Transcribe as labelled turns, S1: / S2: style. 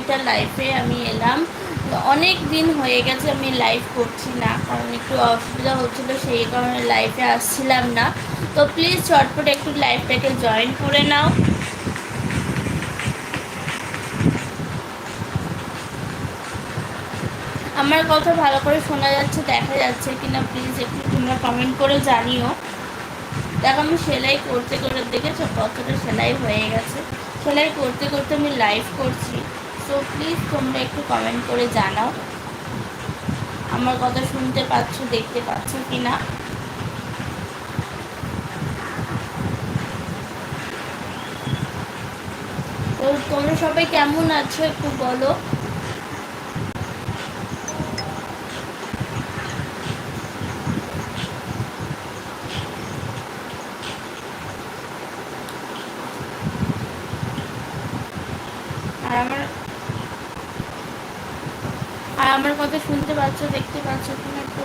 S1: একটা লাইফে আমি এলাম। অনেক দিন হয়ে গেছে আমি লাইভ করছি না, কারণ একটু অসুবিধা হচ্ছিল, সেই কারণে লাইভে আসছিলাম না। তো প্লিজ চটপট একটু লাইভটাকে জয়েন করে নাও। আমার কথা ভালো করে শোনা যাচ্ছে, দেখা যাচ্ছে কিনা প্লিজ একটু তোমরা কমেন্ট করে জানিও। দেখো আমি সেলাই করতে করে দেখেছ কতটা সেলাই হয়ে গেছে। সেলাই করতে করতে আমি লাইভ করছি। সো প্লিজ তোমরা একটু কমেন্ট করে জানাও। আমার কথা শুনতে পাচ্ছ, দেখতে পাচ্ছ কি না তো তোমরা সবাই কেমন আছো একটু বলো আর আমার আর আমার কথা শুনতে পাচ্ছ দেখতে পাচ্ছ কিনা একটু